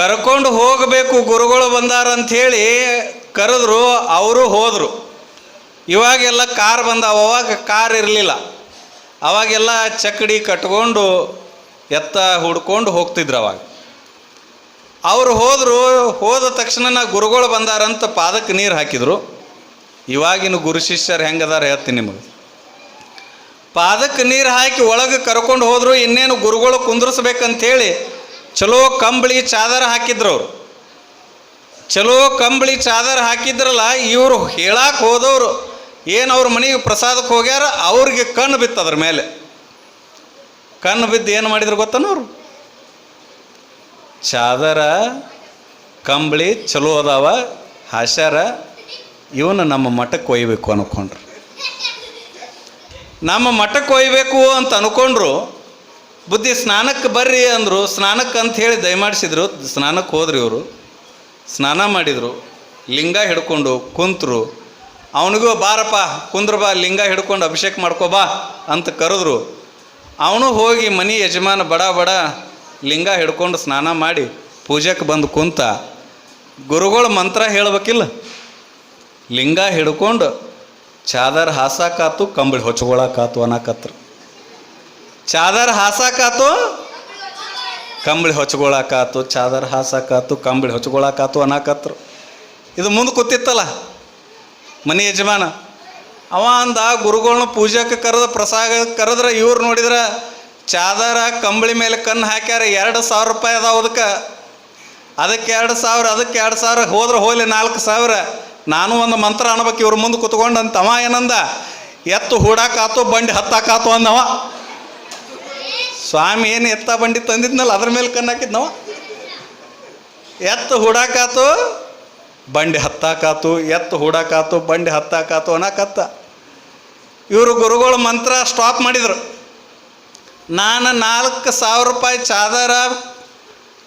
ಕರ್ಕೊಂಡು ಹೋಗಬೇಕು ಗುರುಗಳು ಬಂದಾರ ಅಂಥೇಳಿ ಕರೆದ್ರು, ಅವರು ಹೋದರು. ಇವಾಗೆಲ್ಲ ಕಾರ್ ಬಂದಾವ, ಅವಾಗ ಕಾರ್ ಇರಲಿಲ್ಲ. ಅವಾಗೆಲ್ಲ ಚಕ್ಕಡಿ ಕಟ್ಕೊಂಡು ಎತ್ತ ಹುಡ್ಕೊಂಡು ಹೋಗ್ತಿದ್ರು ಅವಾಗ. ಅವರು ಹೋದರು, ಹೋದ ತಕ್ಷಣ ಗುರುಗಳು ಬಂದಾರಂತ ಪಾದಕ್ಕೆ ನೀರು ಹಾಕಿದರು. ಇವಾಗಿನ ಗುರು ಶಿಷ್ಯರು ಹೆಂಗದಾರ ಹೇಳ್ತೀನಿ ನಿಮಗೆ. ಪಾದಕ್ಕೆ ನೀರು ಹಾಕಿ ಒಳಗೆ ಕರ್ಕೊಂಡು ಹೋದರು, ಇನ್ನೇನು ಗುರುಗಳು ಕುಂದ್ರಿಸ್ಬೇಕಂಥೇಳಿ ಚಲೋ ಕಂಬಳಿ ಚಾದರ ಹಾಕಿದ್ರು ಅವರು. ಚಲೋ ಕಂಬಳಿ ಚಾದರ ಹಾಕಿದ್ರಲ್ಲ, ಇವರು ಹೇಳಕ್ಕೆ ಹೋದವರು. ಏನು ಅವ್ರ ಮನೆಗೆ ಪ್ರಸಾದಕ್ಕೆ ಹೋಗ್ಯಾರ, ಅವ್ರಿಗೆ ಕಣ್ಣು ಬಿತ್ತು ಅದ್ರ ಮೇಲೆ. ಕಣ್ಣು ಬಿದ್ದು ಏನು ಮಾಡಿದ್ರು ಗೊತ್ತನ ಅವರು? ಚಾದರ, ಕಂಬಳಿ ಚಲೋ ಅದಾವ, ಹಾಸ್ಯಾರ, ಇವನು ನಮ್ಮ ಮಠಕ್ಕೆ ಒಯ್ಬೇಕು ಅನ್ಕೊಂಡ್ರು. ನಮ್ಮ ಮಠಕ್ಕೆ ಒಯ್ಬೇಕು ಅಂತ ಅನ್ಕೊಂಡ್ರು ಬುದ್ಧಿ, ಸ್ನಾನಕ್ಕೆ ಬರ್ರಿ ಅಂದರು, ಸ್ನಾನಕ್ಕೆ ಅಂತ ಹೇಳಿ ದಯಮಾಡಿಸಿದ್ರು ಸ್ನಾನಕ್ಕೆ ಹೋದ್ರಿ ಇವರು. ಸ್ನಾನ ಮಾಡಿದರು, ಲಿಂಗ ಹಿಡ್ಕೊಂಡು ಕುಂತರು. ಅವನಿಗೂ ಬಾರಪ್ಪ, ಕುಂದ್ರ ಬಾ, ಲಿಂಗ ಹಿಡ್ಕೊಂಡು ಅಭಿಷೇಕ ಮಾಡ್ಕೋ ಬಾ ಅಂತ ಕರೆದ್ರು. ಅವನು ಹೋಗಿ ಮನೆ ಯಜಮಾನ ಬಡ ಬಡ ಲಿಂಗ ಹಿಡ್ಕೊಂಡು ಸ್ನಾನ ಮಾಡಿ ಪೂಜೆಗೆ ಬಂದು ಕುಂತ. ಗುರುಗಳು ಮಂತ್ರ ಹೇಳ್ಬೇಕಿಲ್ಲ. ಲಿಂಗ ಹಿಡ್ಕೊಂಡು ಚಾದರ್ ಹಾಸಾಕಾತು, ಕಂಬಳಿ ಹೊಚ್ಕೊಳಕಾತು ಅನ್ನಕತ್ರು ಚಾದರ್ ಹಾಸಾಕಾತು? ಕಂಬಳಿ ಹೊಚ್ಕೊಳಕಾತು, ಚಾದರ್ ಹಾಸಾಕಾತು, ಕಂಬಳಿ ಹೊಚ್ಕೊಳಕಾತು ಅನ್ನಕತ್ರು ಇದು ಮುಂದೆ ಕೂತಿತ್ತಲ್ಲ, ಮನೆ ಯಜಮಾನ. ಅವ ಅಂದ ಗುರುಗಳನ್ನ ಪೂಜೆಗೆ ಕರೆದ ಪ್ರಸಾದ ಕರೆದ್ರೆ ಇವ್ರು ನೋಡಿದ್ರೆ ಚಾದರ ಕಂಬಳಿ ಮೇಲೆ ಕಣ್ಣು ಹಾಕ್ಯಾರ, ಎರಡು ಸಾವಿರ ರೂಪಾಯಿ ಅದಾವ ಅದಕ್ಕೆ ಅದಕ್ಕೆ ಎರಡು ಸಾವಿರ ಅದಕ್ಕೆ ಎರಡು ಸಾವಿರ, ಹೋದ್ರೆ ಹೋಗ್ಲಿ ನಾಲ್ಕು ಸಾವಿರ. ನಾನು ಒಂದು ಮಂತ್ರ ಅನ್ಬೇಕು, ಇವ್ರ ಮುಂದೆ ಕುತ್ಕೊಂಡು ಅಂತ ಅವ ಏನಂದ, ಎತ್ತು ಹೂಡಾಕಾತು, ಬಂಡಿ ಹತ್ತಾಕಾತು ಅಂದವ. ಸ್ವಾಮಿ ಏನು ಎತ್ತ ಬಂಡಿ ತಂದಿದ್ನಲ್ಲ, ಅದ್ರ ಮೇಲೆ ಕಣ್ಣಾಕಿದ್ ನಾವು ಎತ್ತು ಹುಡಾಕಾತು, ಬಂಡಿ ಹತ್ತಾಕಾತು, ಎತ್ತು ಹುಡಾಕಾತು, ಬಂಡಿ ಹತ್ತಾಕಾತು ಅನ್ನಕತ್ತ ಇವರು ಗುರುಗಳು ಮಂತ್ರ ಸ್ಟಾಪ್ ಮಾಡಿದರು. ನಾನು ನಾಲ್ಕು ಸಾವಿರ ರೂಪಾಯಿ ಚಾದರ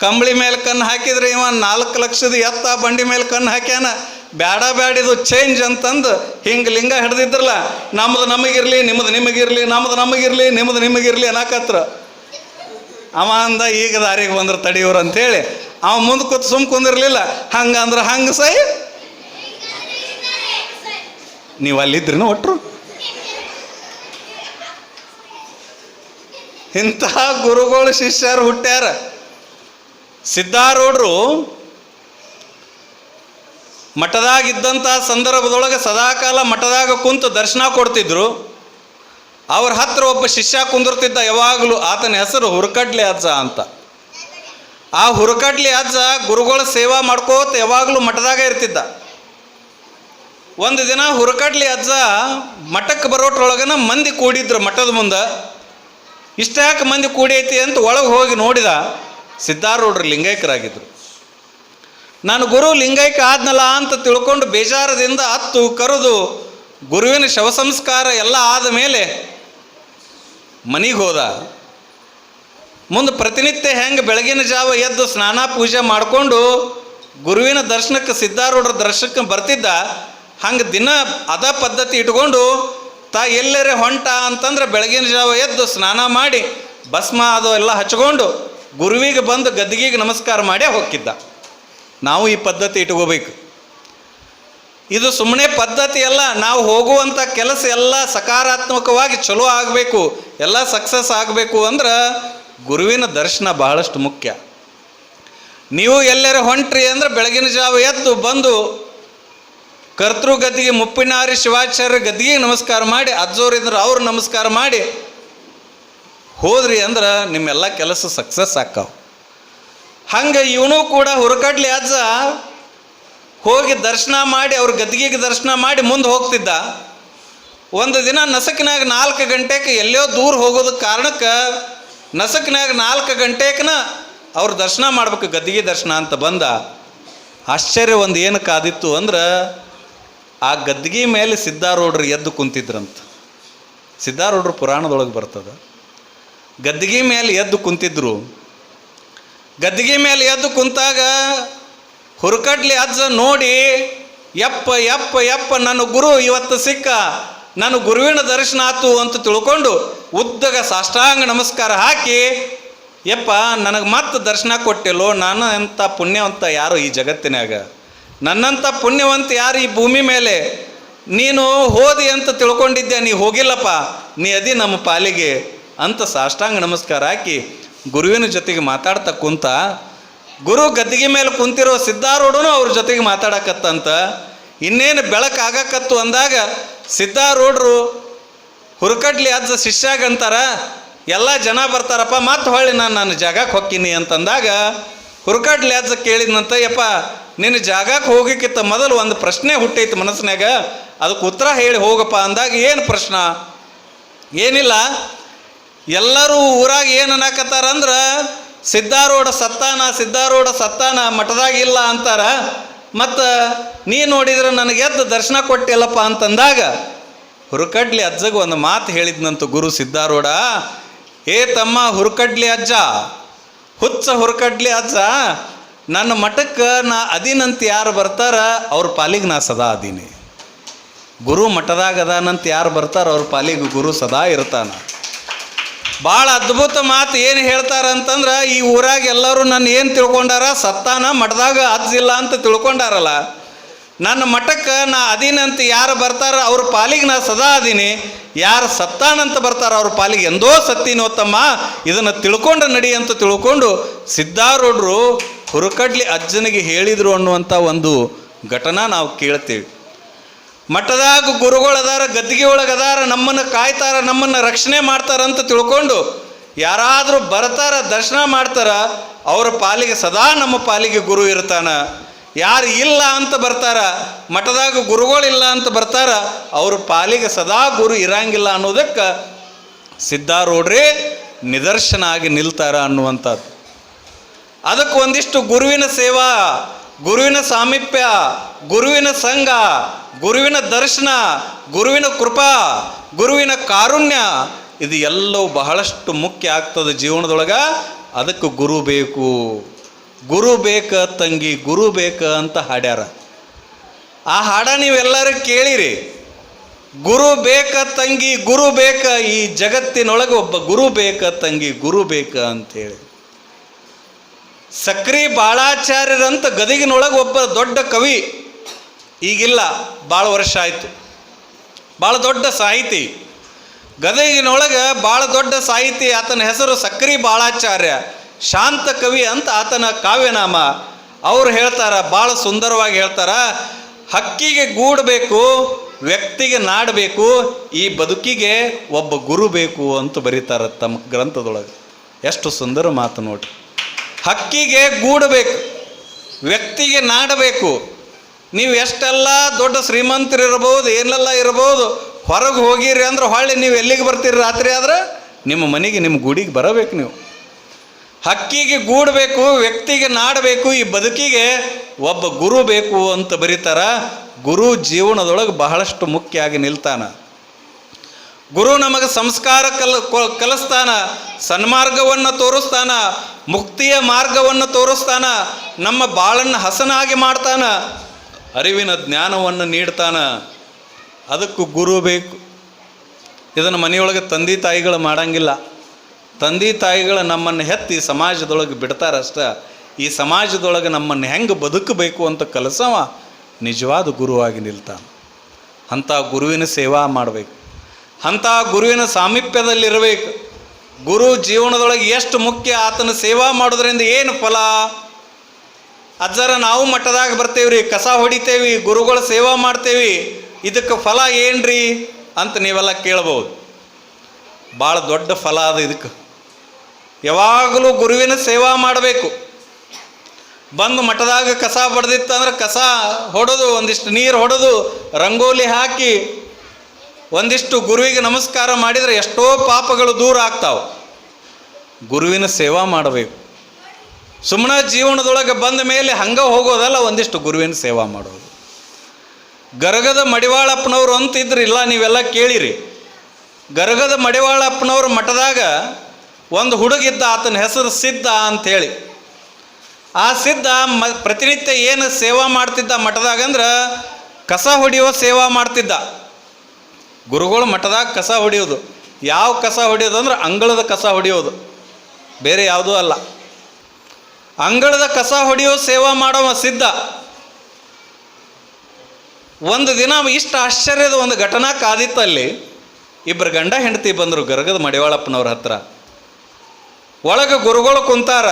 ಕಂಬಳಿ ಮೇಲೆ ಕಣ್ಣು ಹಾಕಿದ್ರೆ ಇವ ನಾಲ್ಕು ಲಕ್ಷದ ಎತ್ತ ಬಂಡಿ ಮೇಲೆ ಕಣ್ಣು ಹಾಕ್ಯಾನ. ಬ್ಯಾಡ ಬ್ಯಾಡಿದು ಚೇಂಜ್ ಅಂತಂದು ಹಿಂಗೆ ಲಿಂಗ ಹಿಡ್ದಿದ್ರಲ್ಲ ನಮ್ಮದು ನಮಗಿರಲಿ ನಿಮ್ಮದು ನಿಮಗಿರಲಿ ನಮ್ಮದು ನಮಗಿರಲಿ ನಿಮ್ಮದು ನಿಮಗಿರಲಿ ಅನ್ನಕತ್ರ ಅವ ಅಂದ, ಈಗ ದಾರಿಗೆ ಬಂದ್ರೆ ತಡಿಯೋರು ಅಂತೇಳಿ. ಅವ ಮುಂದೆ ಕೂತು ಸುಮ್ ಕುಂದಿರ್ಲಿಲ್ಲ. ಹಂಗಂದ್ರೆ ಹಂಗೆ ಸೈ? ನೀವು ಅಲ್ಲಿದ್ರಿನ ಒಟ್ರು? ಇಂತಹ ಗುರುಗಳು ಶಿಷ್ಯರು ಹುಟ್ಟ್ಯಾರ. ಸಿದ್ಧಾರೂಢರು ಮಠದಾಗ ಇದ್ದಂತಹ ಸಂದರ್ಭದೊಳಗೆ ಸದಾಕಾಲ ಮಠದಾಗ ಕುಂತು ದರ್ಶನ ಕೊಡ್ತಿದ್ರು. ಅವ್ರ ಹತ್ರ ಒಬ್ಬ ಶಿಷ್ಯ ಕುಂದಿರ್ತಿದ್ದ, ಯಾವಾಗಲೂ ಆತನ ಹೆಸರು ಹುರ್ಕಡ್ಲಿ ಅಜ್ಜ ಅಂತ. ಆ ಹುರ್ಕಡ್ಲಿ ಅಜ್ಜ ಗುರುಗಳ ಸೇವಾ ಮಾಡ್ಕೋತ ಯಾವಾಗಲೂ ಮಠದಾಗ ಇರ್ತಿದ್ದ. ಒಂದು ದಿನ ಹುರ್ಕಡ್ಲಿ ಅಜ್ಜ ಮಠಕ್ಕೆ ಬರೋಟ್ರೊಳಗನ ಮಂದಿ ಕೂಡಿದ್ರು ಮಠದ ಮುಂದೆ. ಇಷ್ಟ್ಯಾಕೆ ಮಂದಿ ಕೂಡೈತಿ ಅಂತ ಒಳಗೆ ಹೋಗಿ ನೋಡಿದ ಸಿದ್ಧಾರೂಢರು ಲಿಂಗೈಕ್ಯರಾಗಿದ್ದರು ನಾನು ಗುರು ಲಿಂಗೈಕ್ಯ ಆದ್ನಲ್ಲ ಅಂತ ತಿಳ್ಕೊಂಡು ಬೇಜಾರದಿಂದ ಹತ್ತು ಕರೆದು ಗುರುವಿನ ಶವ ಸಂಸ್ಕಾರ ಎಲ್ಲ ಆದ ಮೇಲೆ ಮನೆಗೆ ಹೋದ. ಮುಂದೆ ಪ್ರತಿನಿತ್ಯ ಹೆಂಗೆ ಬೆಳಗಿನ ಜಾವ ಎದ್ದು ಸ್ನಾನ ಪೂಜೆ ಮಾಡಿಕೊಂಡು ಗುರುವಿನ ದರ್ಶನಕ್ಕೆ ಸಿದ್ಧಾರೂಢರ ದರ್ಶನಕ್ಕೆ ಬರ್ತಿದ್ದ, ಹಂಗೆ ದಿನ ಅದ ಪದ್ಧತಿ ಇಟ್ಕೊಂಡು ತಾ ಎಲ್ಲರೇ ಹೊಂಟ ಅಂತಂದ್ರೆ ಬೆಳಗಿನ ಜಾವ ಎದ್ದು ಸ್ನಾನ ಮಾಡಿ ಭಸ್ಮ ಅದು ಎಲ್ಲ ಹಚ್ಕೊಂಡು ಗುರುವಿಗೆ ಬಂದು ಗದ್ದಿಗೆಗೆ ನಮಸ್ಕಾರ ಮಾಡೇ ಹೋಗಿದ್ದ ನಾವು ಈ ಪದ್ಧತಿ ಇಟ್ಕೋಬೇಕು. ಇದು ಸುಮ್ಮನೆ ಪದ್ಧತಿ ಅಲ್ಲ. ನಾವು ಹೋಗುವಂಥ ಕೆಲಸ ಎಲ್ಲ ಸಕಾರಾತ್ಮಕವಾಗಿ ಚಲೋ ಆಗಬೇಕು, ಎಲ್ಲ ಸಕ್ಸಸ್ ಆಗಬೇಕು ಅಂದ್ರೆ ಗುರುವಿನ ದರ್ಶನ ಬಹಳಷ್ಟು ಮುಖ್ಯ. ನೀವು ಎಲ್ಲರ ಹೊಂಟ್ರಿ ಅಂದ್ರೆ ಬೆಳಗಿನ ಜಾವ ಎದ್ದು ಬಂದು ಕರ್ತೃ ಗದ್ದಿಗೆ ಮುಪ್ಪಿನಾರಿ ಶಿವಾಚಾರ್ಯ ಗದ್ದಿಗೆ ನಮಸ್ಕಾರ ಮಾಡಿ, ಅಜ್ಜೋರಿದ್ರೆ ಅವ್ರು ನಮಸ್ಕಾರ ಮಾಡಿ ಹೋದ್ರಿ ಅಂದ್ರೆ ನಿಮ್ಮೆಲ್ಲ ಕೆಲಸ ಸಕ್ಸಸ್ ಆಕ್ಕಾವ ಹಂಗೆ ಇವನು ಕೂಡ ಹುರುಕಡ್ಲಿ ಅಜ್ಜ ಹೋಗಿ ದರ್ಶನ ಮಾಡಿ, ಅವ್ರ ಗದ್ದಿಗೆಗೆ ದರ್ಶನ ಮಾಡಿ ಮುಂದೆ ಹೋಗ್ತಿದ್ದ. ಒಂದು ದಿನ ನಸಕಿನಾಗ ನಾಲ್ಕು ಗಂಟೆಗೆ ಎಲ್ಲೋ ದೂರ ಹೋಗೋದಕ್ಕೆ ಕಾರಣಕ್ಕೆ ನಸಕಿನಾಗ ನಾಲ್ಕು ಗಂಟೆಗನ ಅವ್ರು ದರ್ಶನ ಮಾಡ್ಬೇಕು ಗದ್ದಿಗೆ ದರ್ಶನ ಅಂತ ಬಂದ. ಆಶ್ಚರ್ಯ ಒಂದು ಏನು ಕಾದಿತ್ತು ಅಂದ್ರೆ, ಆ ಗದ್ದಿಗೆ ಮೇಲೆ ಸಿದ್ಧಾರೂಢರು ಎದ್ದು ಕುಂತಿದ್ರಂತ. ಸಿದ್ಧಾರೂಢರು ಪುರಾಣದೊಳಗೆ ಬರ್ತದೆ. ಗದ್ದಿಗೆ ಮೇಲೆ ಎದ್ದು ಕುಂತಿದ್ರು. ಗದ್ದಿಗೆ ಮೇಲೆ ಎದ್ದು ಕುಂತಾಗ ಹುರ್ಕಡ್ಲಿ ಅಜ್ಜ ನೋಡಿ, ಯಪ್ಪ ಯಪ್ಪ ಯಪ್ಪ, ನನ್ನ ಗುರು ಇವತ್ತು ಸಿಕ್ಕ. ನನ್ನ ಗುರುವಿನ ದರ್ಶನ ಆತು ಅಂತ ತಿಳ್ಕೊಂಡು ಉದ್ದಗ ಸಾಷ್ಟಾಂಗ ನಮಸ್ಕಾರ ಹಾಕಿ, ಯಪ್ಪ, ನನಗೆ ಮತ್ತೆ ದರ್ಶನ ಕೊಟ್ಟಿಲ್ಲೋ ನಾನು ಎಂಥ ಪುಣ್ಯವಂತ ಯಾರು ಈ ಜಗತ್ತಿನಾಗ ನನ್ನಂಥ ಪುಣ್ಯವಂತ ಯಾರು ಈ ಭೂಮಿ ಮೇಲೆ? ನೀನು ಹೋದಿ ಅಂತ ತಿಳ್ಕೊಂಡಿದ್ದೆ ನೀ ಹೋಗಿಲ್ಲಪ್ಪ, ನೀ ಅದಿ ನಮ್ಮ ಪಾಲಿಗೆ ಅಂತ ಸಾಷ್ಟಾಂಗ ನಮಸ್ಕಾರ ಹಾಕಿ ಗುರುವಿನ ಜೊತೆಗೆ ಮಾತಾಡ್ತಾ ಕುಂತ ಗುರು ಗದ್ದಿಗೆ ಮೇಲೆ ಕುಂತಿರೋ ಸಿದ್ಧಾರೂಢನು ಅವ್ರ ಜೊತೆಗೆ ಮಾತಾಡಕತ್ತಂತ. ಇನ್ನೇನು ಬೆಳಕು ಆಗಾಕತ್ತು ಅಂದಾಗ ಸಿದ್ಧಾರೂಢರು ಹುರ್ಕಡ್ಲಿ ಅಜ್ಜ ಶಿಷ್ಯಾಗಂತಾರ, ಎಲ್ಲ ಜನ ಬರ್ತಾರಪ್ಪ, ಮತ್ತೆ ಹೊಳ್ಳಿ ನಾನು ನನ್ನ ಜಾಗಕ್ಕೆ ಹೊಕ್ಕಿನಿ ಅಂತಂದಾಗ ಹುರ್ಕಡ್ಲಿ ಅಜ್ಜ ಕೇಳಿದಂತ ಯಪ್ಪ, ನಿನ್ನ ಜಾಗಕ್ಕೆ ಹೋಗಕ್ಕಿಂತ ಮೊದಲು ಒಂದು ಪ್ರಶ್ನೆ ಹುಟ್ಟೈತಿ ಮನಸ್ಸಿನಾಗ ಅದಕ್ಕೆ ಉತ್ತರ ಹೇಳಿ ಹೋಗಪ್ಪ ಅಂದಾಗ ಏನು ಪ್ರಶ್ನ? ಏನಿಲ್ಲ. ಎಲ್ಲರೂ ಊರಾಗ ಏನು ಅನ್ನಕತ್ತಾರ ಅಂದ್ರೆ ಸಿದ್ಧಾರೂಢ ಸತ್ತಾನ ಸಿದ್ಧಾರೂಢ ಸತ್ತಾನ ಮಠದಾಗ ಇಲ್ಲ ಅಂತಾರ. ಮತ್ತು ನೀ ನೋಡಿದ್ರೆ ನನಗೆ ಎದ್ದು ದರ್ಶನ ಕೊಟ್ಟಿಲ್ಲಪ್ಪ ಅಂತಂದಾಗ ಹುರುಕಡ್ಲಿ ಅಜ್ಜಗೆ ಒಂದು ಮಾತು ಹೇಳಿದ್ನಂತ ಗುರು ಸಿದ್ಧಾರೂಢ, ಏ ತಮ್ಮ ಹುರುಕಡ್ಲಿ ಅಜ್ಜ, ಹುಚ್ಚ ಹುರುಕಡ್ಲಿ ಅಜ್ಜ, ನನ್ನ ಮಠಕ್ಕೆ ನಾ ಅದಿನಂತ ಯಾರು ಬರ್ತಾರ ಅವ್ರ ಪಾಲಿಗೆ ನಾ ಸದಾ ಅದೀನಿ. ಗುರು ಮಠದಾಗ ಅದಾನಂತ ಯಾರು ಬರ್ತಾರ ಅವ್ರ ಪಾಲಿಗೆ ಗುರು ಸದಾ ಇರ್ತಾನ. ಭಾಳ ಅದ್ಭುತ ಮಾತು ಏನು ಹೇಳ್ತಾರ ಅಂತಂದ್ರೆ ಈ ಊರಾಗ ಎಲ್ಲರೂ ನನ್ನ ಏನು ತಿಳ್ಕೊಂಡಾರ, ಸತ್ತಾನ ಮಠದಾಗ ಅಜ್ಜಿಲ್ಲ ಅಂತ ತಿಳ್ಕೊಂಡಾರಲ್ಲ. ನನ್ನ ಮಠಕ್ಕೆ ನಾ ಅದೀನಂತ ಯಾರು ಬರ್ತಾರ, ಅವ್ರ ಪಾಲಿಗೆ ನಾ ಸದಾ ಅದೀನಿ. ಯಾರು ಸತ್ತಾನಂತ ಬರ್ತಾರ, ಅವ್ರ ಪಾಲಿಗೆ ಎಂದೋ ಸತ್ತೀನೋ ತಮ್ಮ, ಇದನ್ನು ತಿಳ್ಕೊಂಡು ನಡಿ ಅಂತ ತಿಳ್ಕೊಂಡು ಸಿದ್ಧಾರೂಢರು ಹುರುಕಡ್ಲಿ ಅಜ್ಜನಿಗೆ ಹೇಳಿದರು ಅನ್ನುವಂಥ ಒಂದು ಘಟನಾ ನಾವು ಕೇಳ್ತೀವಿ. ಮಠದಾಗ ಗುರುಗಳು ಅದಾರ, ಗದ್ದಿಗೆ ಒಳಗೆ ಅದಾರ, ನಮ್ಮನ್ನು ಕಾಯ್ತಾರ, ನಮ್ಮನ್ನು ರಕ್ಷಣೆ ಮಾಡ್ತಾರ ಅಂತ ತಿಳ್ಕೊಂಡು ಯಾರಾದರೂ ಬರ್ತಾರ, ದರ್ಶನ ಮಾಡ್ತಾರ, ಅವರ ಪಾಲಿಗೆ ಸದಾ ನಮ್ಮ ಪಾಲಿಗೆ ಗುರು ಇರ್ತಾನ. ಯಾರು ಇಲ್ಲ ಅಂತ ಬರ್ತಾರ, ಮಠದಾಗ ಗುರುಗಳಿಲ್ಲ ಅಂತ ಬರ್ತಾರ, ಅವ್ರ ಪಾಲಿಗೆ ಸದಾ ಗುರು ಇರಂಗಿಲ್ಲ ಅನ್ನೋದಕ್ಕೆ ಸಿದ್ಧಾರೂಢ್ರಿ ನಿದರ್ಶನ ಆಗಿ ನಿಲ್ತಾರ ಅನ್ನುವಂಥದ್ದು. ಅದಕ್ಕೆ ಒಂದಿಷ್ಟು ಗುರುವಿನ ಸೇವಾ, ಗುರುವಿನ ಸಾಮೀಪ್ಯ, ಗುರುವಿನ ಸಂಘ ಗುರುವಿನ ದರ್ಶನ, ಗುರುವಿನ ಕೃಪಾ, ಗುರುವಿನ ಕಾರುಣ್ಯ, ಇದು ಎಲ್ಲವೂ ಬಹಳಷ್ಟು ಮುಖ್ಯ ಆಗ್ತದೆ ಜೀವನದೊಳಗೆ. ಅದಕ್ಕೆ ಗುರು ಬೇಕು. ಗುರು ಬೇಕ ತಂಗಿ, ಗುರು ಬೇಕ ಅಂತ ಹಾಡ್ಯಾರ. ಆ ಹಾಡ ನೀವೆಲ್ಲರೂ ಕೇಳಿರಿ. ಗುರು ಬೇಕ ತಂಗಿ, ಗುರು ಬೇಕ ಈ ಜಗತ್ತಿನೊಳಗೆ ಒಬ್ಬ ಗುರು ಬೇಕ ತಂಗಿ, ಗುರು ಬೇಕ ಅಂತೇಳಿ ಸಕ್ರಿ ಬಾಳಾಚಾರ್ಯರಂತ ಗದಗಿನೊಳಗೆ ಒಬ್ಬ ದೊಡ್ಡ ಕವಿ ಈಗಿಲ್ಲ ಭಾಳ ವರ್ಷ ಆಯಿತು. ಭಾಳ ದೊಡ್ಡ ಸಾಹಿತಿ. ಗದಗಿನೊಳಗೆ ಭಾಳ ದೊಡ್ಡ ಸಾಹಿತಿ, ಆತನ ಹೆಸರು ಸಕ್ರಿ ಬಾಳಾಚಾರ್ಯ, ಶಾಂತ ಕವಿ ಅಂತ ಆತನ ಕಾವ್ಯನಾಮ. ಅವ್ರು ಹೇಳ್ತಾರ ಭಾಳ ಸುಂದರವಾಗಿ ಹೇಳ್ತಾರ, ಹಕ್ಕಿಗೆ ಗೂಡಬೇಕು ವ್ಯಕ್ತಿಗೆ ನಾಡಬೇಕು ಈ ಬದುಕಿಗೆ ಒಬ್ಬ ಗುರು ಬೇಕು ಅಂತ ಬರೀತಾರ ತಮ್ಮ ಗ್ರಂಥದೊಳಗೆ. ಎಷ್ಟು ಸುಂದರ ಮಾತು ನೋಡಿ ಹಕ್ಕಿಗೆ ಗೂಡಬೇಕು ವ್ಯಕ್ತಿಗೆ ನಾಡಬೇಕು ನೀವು ಎಷ್ಟೆಲ್ಲ ದೊಡ್ಡ ಶ್ರೀಮಂತರಿರ್ಬೋದು ಏನೆಲ್ಲ ಇರ್ಬೋದು, ಹೊರಗೆ ಹೋಗಿರಿ ಅಂದ್ರೆ ಹೊಳ್ಳಿ ನೀವು ಎಲ್ಲಿಗೆ ಬರ್ತೀರಿ ರಾತ್ರಿ ಆದ್ರೆ? ನಿಮ್ಮ ಮನೆಗೆ ನಿಮ್ಮ ಗುಡಿಗೆ ಬರಬೇಕು ನೀವು. ಹಕ್ಕಿಗೆ ಗೂಡಬೇಕು ವ್ಯಕ್ತಿಗೆ ನಾಡಬೇಕು ಈ ಬದುಕಿಗೆ ಒಬ್ಬ ಗುರು ಬೇಕು ಅಂತ ಬರೀತಾರ, ಗುರು ಜೀವನದೊಳಗೆ ಬಹಳಷ್ಟು ಮುಖ್ಯ ಆಗಿ ನಿಲ್ತಾನ. ಗುರು ನಮಗೆ ಸಂಸ್ಕಾರ ಕಲ ಕಲಿಸ್ತಾನ, ಸನ್ಮಾರ್ಗವನ್ನು ತೋರಿಸ್ತಾನ, ಮುಕ್ತಿಯ ಮಾರ್ಗವನ್ನು ತೋರಿಸ್ತಾನ, ನಮ್ಮ ಬಾಳನ್ನು ಹಸನಾಗಿ ಮಾಡ್ತಾನ. ಅರಿವಿನ ಜ್ಞಾನವನ್ನು ನೀಡ್ತಾನ. ಅದಕ್ಕೂ ಗುರು ಬೇಕು. ಇದನ್ನು ಮನೆಯೊಳಗೆ ತಂದೆ ತಾಯಿಗಳು ಮಾಡಂಗಿಲ್ಲ. ತಂದೆ ತಾಯಿಗಳು ನಮ್ಮನ್ನು ಹೆತ್ತಿ ಸಮಾಜದೊಳಗೆ ಬಿಡ್ತಾರಷ್ಟ ಈ ಸಮಾಜದೊಳಗೆ ನಮ್ಮನ್ನು ಹೆಂಗೆ ಬದುಕಬೇಕು ಅಂತ ಕಲಸವ ನಿಜವಾದ ಗುರುವಾಗಿ ನಿಲ್ತಾನೆ. ಅಂಥ ಗುರುವಿನ ಸೇವಾ ಮಾಡಬೇಕು. ಅಂಥ ಗುರುವಿನ ಸಾಮೀಪ್ಯದಲ್ಲಿರಬೇಕು. ಗುರು ಜೀವನದೊಳಗೆ ಎಷ್ಟು ಮುಖ್ಯ ಆತನ ಸೇವಾ ಮಾಡೋದ್ರಿಂದ ಏನು ಫಲ? ಅಜ್ಜರ ನಾವು ಮಠದಾಗ ಬರ್ತೇವ್ರಿ, ಕಸ ಹೊಡಿತೇವಿ, ಗುರುಗಳ ಸೇವಾ ಮಾಡ್ತೇವಿ, ಇದಕ್ಕೆ ಫಲ ಏನ್ರಿ ಅಂತ ನೀವೆಲ್ಲ ಕೇಳ್ಬೋದು. ಭಾಳ ದೊಡ್ಡ ಫಲ ಅದು ಇದಕ್ಕೆ. ಯಾವಾಗಲೂ ಗುರುವಿನ ಸೇವಾ ಮಾಡಬೇಕು. ಬಂದು ಮಠದಾಗ ಕಸ ಬಡ್ದಿತ್ತಂದ್ರೆ ಕಸ ಹೊಡೆದು, ಒಂದಿಷ್ಟು ನೀರು ಹೊಡೆದು, ರಂಗೋಲಿ ಹಾಕಿ ಒಂದಿಷ್ಟು ಗುರುವಿಗೆ ನಮಸ್ಕಾರ ಮಾಡಿದರೆ ಎಷ್ಟೋ ಪಾಪಗಳು ದೂರ ಆಗ್ತಾವೆ. ಗುರುವಿನ ಸೇವಾ ಮಾಡಬೇಕು. ಸುಮ್ಮನೆ ಜೀವನದೊಳಗೆ ಬಂದ ಮೇಲೆ ಹಂಗೆ ಹೋಗೋದಲ್ಲ, ಒಂದಿಷ್ಟು ಗುರುವಿನ ಸೇವಾ ಮಾಡೋದು. ಗರಗದ ಮಡಿವಾಳಪ್ಪನವರು ಅಂತಿದ್ರು ಇಲ್ಲ ನೀವೆಲ್ಲ ಕೇಳಿರಿ. ಗರಗದ ಮಡಿವಾಳಪ್ಪನವ್ರ ಮಠದಾಗ ಒಂದು ಹುಡುಗಿದ್ದ, ಆತನ ಹೆಸರು ಸಿದ್ಧ ಅಂಥೇಳಿ. ಆ ಸಿದ್ಧ ಮ, ಪ್ರತಿನಿತ್ಯ ಏನು ಸೇವಾ ಮಾಡ್ತಿದ್ದ ಮಠದಾಗ ಅಂದ್ರೆ ಕಸ ಹೊಡೆಯುವ ಸೇವಾ ಮಾಡ್ತಿದ್ದ. ಗುರುಗಳು ಮಠದಾಗ ಕಸ ಹೊಡೆಯೋದು. ಯಾವ ಕಸ ಹೊಡೆಯೋದು ಅಂದ್ರೆ ಅಂಗಳದ ಕಸ ಹೊಡೆಯೋದು. ಬೇರೆ ಯಾವುದೂ ಅಲ್ಲ. ಅಂಗಳದ ಕಸ ಹೊಡೆಯೋ ಸೇವಾ ಮಾಡೋವ ಸಿದ್ಧ. ಒಂದು ದಿನ ಇಷ್ಟು ಆಶ್ಚರ್ಯದ ಒಂದು ಘಟನಾ ಕಾದಿತ್ತಲ್ಲಿ. ಇಬ್ಬರು ಗಂಡ ಹೆಂಡತಿ ಬಂದರು ಗರಗದ ಮಡಿವಾಳಪ್ಪನವ್ರ ಹತ್ರ. ಒಳಗೆ ಗುರುಗಳು ಕುಂತಾರ.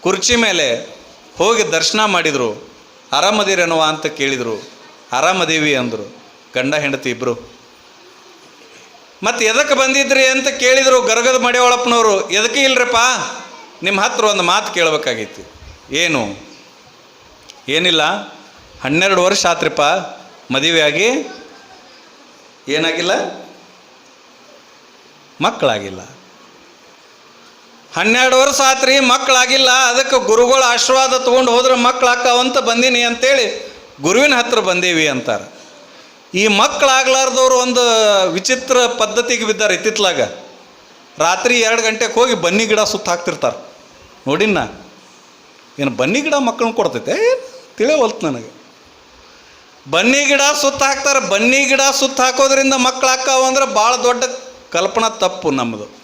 ಕುರ್ಚಿ ಮೇಲೆ ಹೋಗಿ ದರ್ಶನ ಮಾಡಿದರು. ಆರಾಮದಿರೇನವ ಅಂತ ಕೇಳಿದರು. ಆರಾಮದೀವಿ ಅಂದರು. ಗಂಡ ಹೆಂಡತಿ ಇಬ್ಬರು ಮತ್ತು ಎದಕ್ಕೆ ಬಂದಿದ್ರಿ ಅಂತ ಕೇಳಿದರು ಗರಗದ ಮಡಿವಾಳಪ್ಪನವರು. ಎದಕ್ಕೆ ಇಲ್ರಪ್ಪ ನಿಮ್ಮ ಹತ್ರ ಒಂದು ಮಾತು ಕೇಳಬೇಕಾಗಿತ್ತು ಏನು? ಏನಿಲ್ಲ? ಹನ್ನೆರಡು ವರ್ಷ ಆತ್ರಿಪ್ಪ ಮದುವೆಯಾಗಿ ಏನಾಗಿಲ್ಲ? ಮಕ್ಕಳಾಗಿಲ್ಲ. ಹನ್ನೆರಡು ವರ್ಷ ಆತ್ರಿ, ಮಕ್ಕಳಾಗಿಲ್ಲ, ಅದಕ್ಕೆ ಗುರುಗಳ ಆಶೀರ್ವಾದ ತೊಗೊಂಡು ಹೋದ್ರೆ ಮಕ್ಕಳಾಕವಂತ ಬಂದೀನಿ ಅಂತೇಳಿ ಗುರುವಿನ ಹತ್ರ ಬಂದೀವಿ ಅಂತಾರೆ. ಈ ಮಕ್ಕಳಾಗ್ಲಾರ್ದವ್ರು ಒಂದು ವಿಚಿತ್ರ ಪದ್ಧತಿಗೆ ಬಿದ್ದಾರೆ ಇತ್ತಿತ್ಲಾಗ ರಾತ್ರಿ ಎರಡು ಗಂಟೆಗೆ ಹೋಗಿ ಬನ್ನಿ ಗಿಡ ಸುತ್ತ ಹಾಕ್ತಿರ್ತಾರೆ ನೋಡಿನ ಏನು ಬನ್ನಿ ಗಿಡ ಮಕ್ಕಳನ್ನ ಕೊಡ್ತೈತೆ? ತಿಳಿಯವಲ್ತು ನನಗೆ. ಬನ್ನಿ ಗಿಡ ಸುತ್ತ ಹಾಕ್ತಾರೆ, ಬನ್ನಿ ಗಿಡ ಸುತ್ತ ಹಾಕೋದ್ರಿಂದ ಮಕ್ಳು ಹಾಕಾವು ಅಂದ್ರೆ ಭಾಳ ದೊಡ್ಡ ಕಲ್ಪನಾ ತಪ್ಪು ನಮ್ಮದು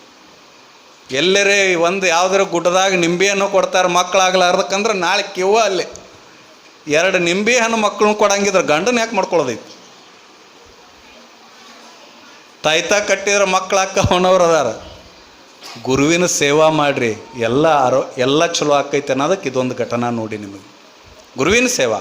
ಎಲ್ಲರೇ ಒಂದು ಯಾವ್ದಾರ ಗುಡ್ಡದಾಗ ನಿಂಬೆ ಹಣ್ಣು ಕೊಡ್ತಾರೆ ಮಕ್ಕಳಾಗ್ಲಾರ್ದಕ್ಕಂದ್ರೆ ನಾಳೆ ಕಿವ ಅಲ್ಲಿ. ಎರಡು ನಿಂಬೆ ಹಣ್ಣು ಮಕ್ಕಳನ್ನ ಕೊಡಂಗಿದ್ರೆ ಗಂಡನ ಯಾಕೆ ಮಾಡ್ಕೊಳ್ಳೋದೈತಿ ತಾಯ್ತ ಕಟ್ಟಿದ್ರೆ ಮಕ್ಳು ಹೊಣವ್ರು ಅದಾರ. ಗುರುವಿನ ಸೇವಾ ಮಾಡ್ರಿ, ಎಲ್ಲ ಆರೋ, ಎಲ್ಲ ಚಲೋ ಆಕೈತೆ ಅನ್ನೋದಕ್ಕೆ ಇದೊಂದು ಘಟನಾ ನೋಡಿ ನಿಮಗೆ. ಗುರುವಿನ ಸೇವಾ.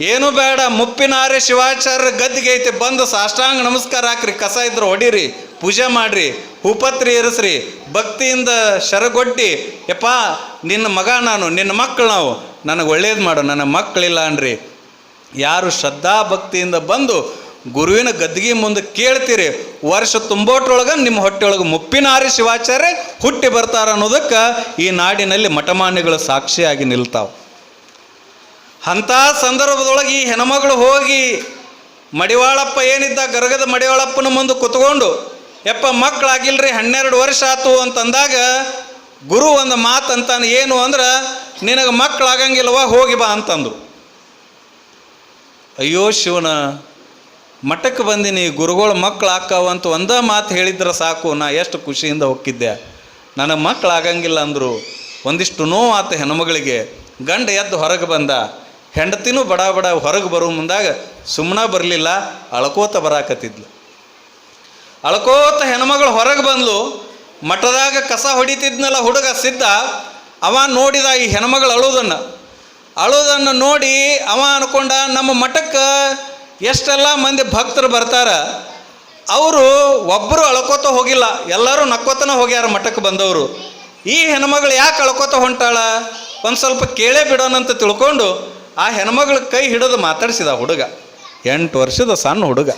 ಏನು ಬೇಡ ಮುಪ್ಪಿನಾರೆ ಶಿವಾಚಾರ್ಯ ಗದ್ದಿಗೆ ಐತೆ, ಬಂದು ಸಾಷ್ಟಾಂಗ ನಮಸ್ಕಾರ ಹಾಕ್ರಿ, ಕಸ ಇದ್ರೆ ಹೊಡೀರಿ, ಪೂಜೆ ಮಾಡಿರಿ ಹೂಪತ್ರಿ ಇರಿಸ್ರಿ ಭಕ್ತಿಯಿಂದ ಶರಗೊಡ್ಡಿ ಯಪ್ಪ, ನಿನ್ನ ಮಗ ನಾನು, ನಿನ್ನ ಮಕ್ಕಳು ನಾವು, ನನಗೆ ಒಳ್ಳೇದು ಮಾಡು, ನನ್ನ ಮಕ್ಕಳಿಲ್ಲ ಅನ್ರಿ ಯಾರು ಶ್ರದ್ಧಾ ಭಕ್ತಿಯಿಂದ ಬಂದು ಗುರುವಿನ ಗದ್ದಿಗೆ ಮುಂದೆ ಕೇಳ್ತೀರಿ, ವರ್ಷ ತುಂಬೋಟ್ರೊಳಗೆ ನಿಮ್ಮ ಹೊಟ್ಟೆಯೊಳಗೆ ಮುಪ್ಪಿನಾರಿ ಶಿವಾಚಾರ್ಯ ಹುಟ್ಟಿ ಬರ್ತಾರ ಅನ್ನೋದಕ್ಕೆ ಈ ನಾಡಿನಲ್ಲಿ ಮಠಮಾನ್ಯಗಳು ಸಾಕ್ಷಿಯಾಗಿ ನಿಲ್ತಾವೆ. ಅಂಥ ಸಂದರ್ಭದೊಳಗೆ ಈ ಹೆಣ್ಮಗಳು ಹೋಗಿ ಮಡಿವಾಳಪ್ಪ ಏನಿದ್ದ ಗರಗದ ಮಡಿವಾಳಪ್ಪನ ಮುಂದೆ ಕುತ್ಕೊಂಡು, ಯಪ್ಪ ಮಕ್ಕಳಾಗಿಲ್ರಿ, ಹನ್ನೆರಡು ವರ್ಷ ಆತು ಅಂತಂದಾಗ ಗುರು ಒಂದು ಮಾತು ಅಂತಾನೆ ಏನು ಅಂದ್ರೆ, ನಿನಗೆ ಮಕ್ಕಳಾಗಂಗಿಲ್ವ ಹೋಗಿ ಬಾ ಅಂತಂದು. ಅಯ್ಯೋ ಶಿವನ ಮಠಕ್ಕೆ ಬಂದೀನಿ, ಗುರುಗಳು ಮಕ್ಕಳು ಅಂತ ಒಂದೇ ಮಾತು ಹೇಳಿದ್ರೆ ಸಾಕು, ನಾ ಎಷ್ಟು ಖುಷಿಯಿಂದ ಹೋಗಿದ್ದೆ ನನಗೆ ಮಕ್ಕಳು ಆಗಂಗಿಲ್ಲ ಅಂದರು, ಒಂದಿಷ್ಟು ನೋವು ಆತ ಹೆಣ್ಮಗಳಿಗೆ. ಗಂಡ ಎದ್ದು ಹೊರಗೆ ಬಂದ, ಹೆಂಡತಿನೂ ಬಡ ಬಡ ಹೊರಗೆ ಬರೋ ಮುಂದಾಗ ಸುಮ್ಮನ ಬರಲಿಲ್ಲ, ಅಳ್ಕೋತ ಬರಾಕತ್ತಿದ್ಲು. ಅಳ್ಕೋತ ಹೆಣ್ಮಗಳು ಹೊರಗೆ ಬಂದ್ಲು, ಮಠದಾಗ ಕಸ ಹೊಡಿತಿದ್ನಲ್ಲ ಹುಡುಗ ಸಿದ್ಧ ಅವ ನೋಡಿದ ಈ ಹೆಣ್ಮಗಳು ಅಳೋದನ್ನು. ಅಳೋದನ್ನು ನೋಡಿ ಅವ ಅನ್ಕೊಂಡ, ನಮ್ಮ ಮಠಕ್ಕೆ ಎಷ್ಟೆಲ್ಲ ಮಂದಿ ಭಕ್ತರು ಬರ್ತಾರ, ಅವರು ಒಬ್ಬರು ಅಳ್ಕೋತ ಹೋಗಿಲ್ಲ, ಎಲ್ಲರೂ ನಕ್ಕೋತನ ಹೋಗ್ಯಾರ ಮಠಕ್ಕೆ ಬಂದವರು. ಈ ಹೆಣ್ಮಗಳು ಯಾಕೆ ಅಳ್ಕೋತ ಹೊಂಟಾಳ? ಒಂದು ಸ್ವಲ್ಪ ಕೇಳೇ ಬಿಡೋಣಂತ ತಿಳ್ಕೊಂಡು ಆ ಹೆಣ್ಮಗಳ ಕೈ ಹಿಡಿದು ಮಾತಾಡಿಸಿದ ಹುಡುಗ. ಎಂಟು ವರ್ಷದ ಸಣ್ಣ ಹುಡುಗ.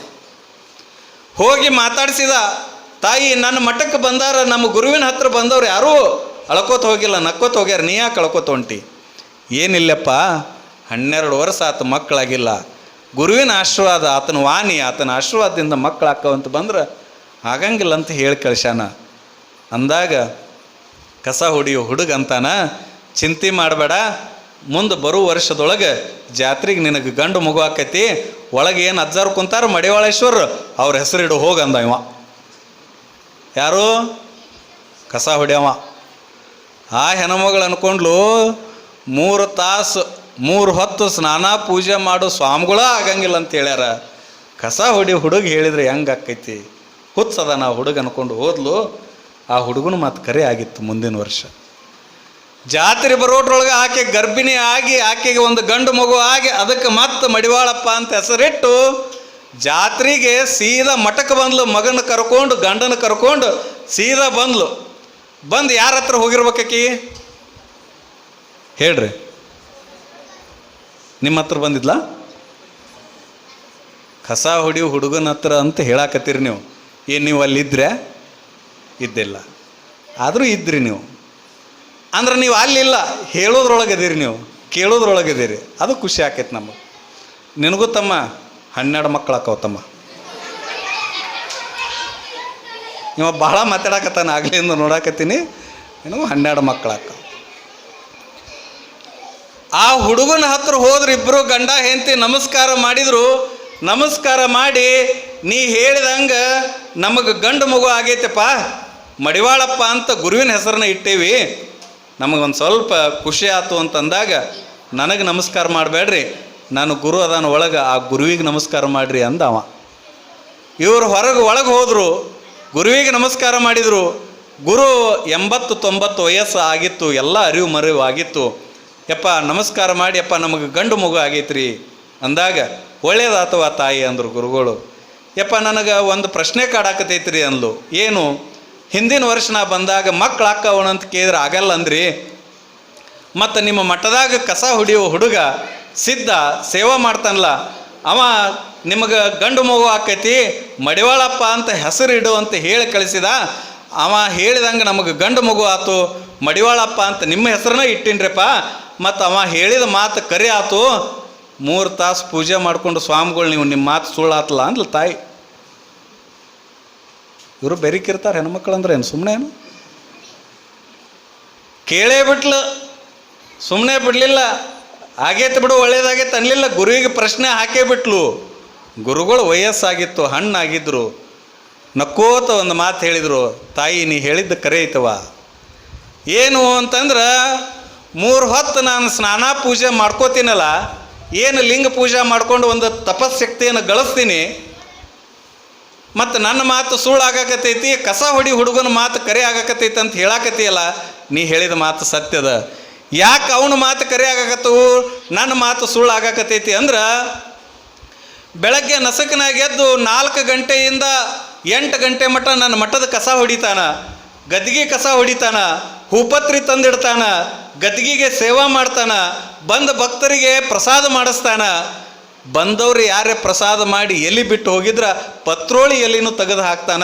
ಹೋಗಿ ಮಾತಾಡಿಸಿದ, ತಾಯಿ, ನನ್ನ ಮಠಕ್ಕೆ ಬಂದಾರ, ನಮ್ಮ ಗುರುವಿನ ಹತ್ರ ಬಂದವ್ರು ಯಾರೂ ಅಳ್ಕೋತ ಹೋಗಿಲ್ಲ, ನಕ್ಕೋತ ಹೋಗ್ಯಾರ, ನೀ ಯಾಕೆ ಅಳ್ಕೋತ ಹೊಂಟಿ? ಏನಿಲ್ಲಪ್ಪ, ಹನ್ನೆರಡು ವರ್ಷ ಆತ ಮಕ್ಕಳಾಗಿಲ್ಲ. ಗುರುವಿನ ಆಶೀರ್ವಾದ, ಆತನ ವಾಣಿ, ಆತನ ಆಶೀರ್ವಾದದಿಂದ ಮಕ್ಕಳು ಹಾಕವಂತ ಬಂದ್ರೆ ಆಗಂಗಿಲ್ಲ ಅಂತ ಹೇಳಿ ಕಳಿಸ್ಯಾನ. ಅಂದಾಗ ಕಸ ಹೊಡಿಯೋ ಹುಡುಗ ಅಂತಾನ, ಚಿಂತೆ ಮಾಡಬೇಡ, ಮುಂದೆ ಬರೋ ವರ್ಷದೊಳಗೆ ಜಾತ್ರೆಗೆ ನಿನಗೆ ಗಂಡು ಮಗು ಆಕೈತಿ, ಒಳಗೆ ಏನು ಅಜ್ಜಾರು ಕುಂತಾರ ಮಡಿವಾಳೇಶ್ವರ, ಅವ್ರ ಹೆಸರಿಡು ಹೋಗಂದ ಇವ. ಯಾರು? ಕಸ ಹೊಡ್ಯವ. ಆ ಹೆಣ್ಮಗಳು ಅನ್ಕೊಂಡ್ಲು, ಮೂರು ತಾಸು ಮೂರು ಹೊತ್ತು ಸ್ನಾನ ಪೂಜೆ ಮಾಡೋ ಸ್ವಾಮಿಗಳ ಆಗಂಗಿಲ್ಲ ಅಂತ ಹೇಳ್ಯಾರ. ಕಸ ಹೊಡಿ ಹುಡುಗ ಹೇಳಿದ್ರೆ ಹೆಂಗೆ ಆಕೈತಿ? ಹುತ್ಸದ ನಾ ಹುಡುಗ ಅನ್ಕೊಂಡು ಹೋದ್ಲು. ಆ ಹುಡುಗನ ಮಾತು ಕರೆ ಆಗಿತ್ತು ಮುಂದಿನ ವರ್ಷ. ಜಾತ್ರೆ ಬರೋಟ್ರೊಳಗೆ ಆಕೆ ಗರ್ಭಿಣಿ ಆಗಿ, ಆಕೆಗೆ ಒಂದು ಗಂಡು ಮಗು ಆಗಿ, ಅದಕ್ಕೆ ಮತ್ತೆ ಮಡಿವಾಳಪ್ಪ ಅಂತ ಹೆಸರಿಟ್ಟು ಜಾತ್ರೆಗೆ ಸೀದಾ ಮಠಕ್ಕೆ ಬಂದ್ಲು. ಮಗನ ಕರ್ಕೊಂಡು, ಗಂಡನ ಕರ್ಕೊಂಡು ಸೀದಾ ಬಂದ್ಲು. ಬಂದು ಯಾರ ಹತ್ರ ಹೋಗಿರ್ಬೇಕಿ ಹೇಳ್ರಿ. ನಿಮ್ಮ ಹತ್ರ ಬಂದಿದ್ಲ? ಕಸ ಹೊಡಿಯೋ ಹುಡುಗನ ಹತ್ರ ಅಂತ ಹೇಳಾಕತ್ತೀರಿ ನೀವು. ಏನು ನೀವು ಅಲ್ಲಿದ್ದರೆ ಇದ್ದಿಲ್ಲ. ಆದರೂ ಇದ್ರಿ ನೀವು. ಅಂದ್ರೆ ನೀವು ಅಲ್ಲಿಲ್ಲ ಹೇಳೋದ್ರೊಳಗದಿರಿ ನೀವು ಕೇಳೋದ್ರೊಳಗದಿರಿ ಅದು ಖುಷಿ ಆಕೈತೆ ನಮಗೆ. ನಿನಗೂ ತಮ್ಮ, ಹನ್ನೆರಡು ಮಕ್ಕಳು ಆಕವ ತಮ್ಮ. ಇವ ಭಾಳ ಮಾತಾಡಕತ್ತಾನ ಆಗ್ಲಿಂದ ನೋಡಾಕತ್ತೀನಿ. ನಿನಗೂ ಹನ್ನೆರಡು ಮಕ್ಕಳು ಆಕವ ಆ ಹುಡುಗನ ಹತ್ರ ಹೋದ್ರೆ ಇಬ್ಬರು ಗಂಡ ಹೆಂಡತಿ ನಮಸ್ಕಾರ ಮಾಡಿದ್ರು, ನಮಸ್ಕಾರ ಮಾಡಿ, ನೀ ಹೇಳಿದಂಗೆ ನಮಗೆ ಗಂಡು ಮಗು ಆಗೈತಪ್ಪ, ಮಡಿವಾಳಪ್ಪ ಅಂತ ಗುರುವಿನ ಹೆಸರನ್ನ ಇಟ್ಟೇವಿ. ನಮಗೊಂದು ಸ್ವಲ್ಪ ಖುಷಿ ಆಯ್ತು ಅಂತಂದಾಗ, ನನಗೆ ನಮಸ್ಕಾರ ಮಾಡಬೇಡ್ರಿ, ನಾನು ಗುರು ಅದಾನ ಒಳಗೆ, ಆ ಗುರುವಿಗೆ ನಮಸ್ಕಾರ ಮಾಡಿರಿ ಅಂದ ಅವ ಇವರು ಹೊರಗೆ ಒಳಗೆ ಹೋದರು, ಗುರುವಿಗೆ ನಮಸ್ಕಾರ ಮಾಡಿದರು, ಗುರು ಎಂಬತ್ತು ತೊಂಬತ್ತು ವಯಸ್ಸು ಆಗಿತ್ತು, ಎಲ್ಲ ಅರಿವು ಮರಿವು ಆಗಿತ್ತು. ಯಪ್ಪ, ನಮಸ್ಕಾರ ಮಾಡಿ, ಯಪ್ಪ, ನಮಗೆ ಗಂಡು ಮಗು ಆಗೈತ್ರಿ. ಅಂದಾಗ, ಒಳ್ಳೇದಾತವ ತಾಯಿ ಅಂದರು ಗುರುಗಳು. ಯಪ್ಪ, ನನಗೆ ಒಂದು ಪ್ರಶ್ನೆ ಕಾಡಾಕತೈತ್ರಿ ಅಂದ್ಲು. ಏನು? ಹಿಂದಿನ ವರ್ಷ ನಾ ಬಂದಾಗ ಮಕ್ಳು ಹಾಕವಣಂತ ಕೇಳಿದ್ರೆ ಆಗಲ್ಲ ಅಂದ್ರಿ. ಮತ್ತು ನಿಮ್ಮ ಮಠದಾಗ ಕಸ ಹೊಡಿಯೋ ಹುಡುಗ ಸಿದ್ಧ, ಸೇವಾ ಮಾಡ್ತಾನಲ್ಲ, ಅವ ನಿಮಗೆ ಗಂಡು ಮಗು ಆಕೈತಿ, ಮಡಿವಾಳಪ್ಪ ಅಂತ ಹೆಸರು ಇಡು ಅಂತ ಹೇಳಿ ಕಳಿಸಿದ, ಅವ ಹೇಳಿದಂಗೆ ನಮಗೆ ಗಂಡು ಮಗು ಆತು, ಮಡಿವಾಳಪ್ಪ ಅಂತ ನಿಮ್ಮ ಹೆಸರನ್ನ ಇಟ್ಟಿನ್ರಿಪ್ಪ ಮತ್ತು ಅವ ಹೇಳಿದ ಮಾತು ಕರೆ ಆತು, ಮೂರು ತಾಸು ಪೂಜೆ ಮಾಡಿಕೊಂಡು ಸ್ವಾಮಿಗಳು ನೀವು ನಿಮ್ಮ ಮಾತು ಸುಳ್ಳಾತಲ್ಲ ಅಂದ್ಲು ತಾಯಿ. ಇವರು ಬೆರಿಕಿರ್ತಾರೆ ಹೆಣ್ಮಕ್ಳು ಅಂದ್ರೆ ಏನು ಸುಮ್ಮನೆ ಏನು? ಕೇಳೇ ಬಿಟ್ಲು ಸುಮ್ಮನೆ ಬಿಡಲಿಲ್ಲ. ಆಗೈತೆ ಬಿಡು, ಒಳ್ಳೇದಾಗೈತೆ ಅನ್ಲಿಲ್ಲ. ಗುರುವಿಗೆ ಪ್ರಶ್ನೆ ಹಾಕೇ ಬಿಟ್ಲು. ಗುರುಗಳು ವಯಸ್ಸಾಗಿತ್ತು, ಹಣ್ಣಾಗಿದ್ರು. ನಕ್ಕೋತ ಒಂದು ಮಾತು ಹೇಳಿದರು, ತಾಯಿ, ನೀ ಹೇಳಿದ್ದು ಕರೆ ಐತವ ಏನು? ಅಂತಂದ್ರೆ ಮೂರು ಹೊತ್ತು ನಾನು ಸ್ನಾನ ಪೂಜೆ ಮಾಡ್ಕೋತೀನಲ್ಲ, ಏನು ಲಿಂಗ ಪೂಜೆ ಮಾಡ್ಕೊಂಡು ಒಂದು ತಪಸ್ಶಕ್ತಿಯನ್ನು ಗಳಿಸ್ತೀನಿ, ಮತ್ತು ನನ್ನ ಮಾತು ಸುಳ್ಳು ಆಗಾಕತೈತಿ ಕಸ ಹೊಡಿ ಹುಡುಗನ ಮಾತು ಕರೆ ಆಗಾಕತೈತಿ ಅಂತ ಹೇಳಾಕತಿಯಲ್ಲ ನೀ ಹೇಳಿದ ಮಾತು ಸತ್ಯದ ಯಾಕೆ ಅವನ ಮಾತು ಕರೆ ಆಗಾಕತ್ತವು ನನ್ನ ಮಾತು ಸುಳ್ಳು ಆಗಾಕತೈತಿ ಅಂದ್ರೆ, ಬೆಳಗ್ಗೆ ನಸಕನಾಗಿ ಎದ್ದು ನಾಲ್ಕು ಗಂಟೆಯಿಂದ ಎಂಟು ಗಂಟೆ ಮಟ್ಟ ನನ್ನ ಮಠದ ಕಸ ಹೊಡಿತಾನ, ಗದ್ದಿಗೆ ಕಸ ಹೊಡಿತಾನ, ಹೂಪತ್ರಿ ತಂದಿಡ್ತಾನ ಗದ್ದಿಗೆಗೆ ಸೇವಾ ಮಾಡ್ತಾನ, ಬಂದ ಭಕ್ತರಿಗೆ ಪ್ರಸಾದ ಮಾಡಿಸ್ತಾನ. ಬಂದವರು ಯಾರೇ ಪ್ರಸಾದ ಮಾಡಿ ಎಲ್ಲಿ ಬಿಟ್ಟು ಹೋಗಿದ್ರ ಪತ್ರೋಳಿ ಎಲಿನೂ ತೆಗೆದು ಹಾಕ್ತಾನ.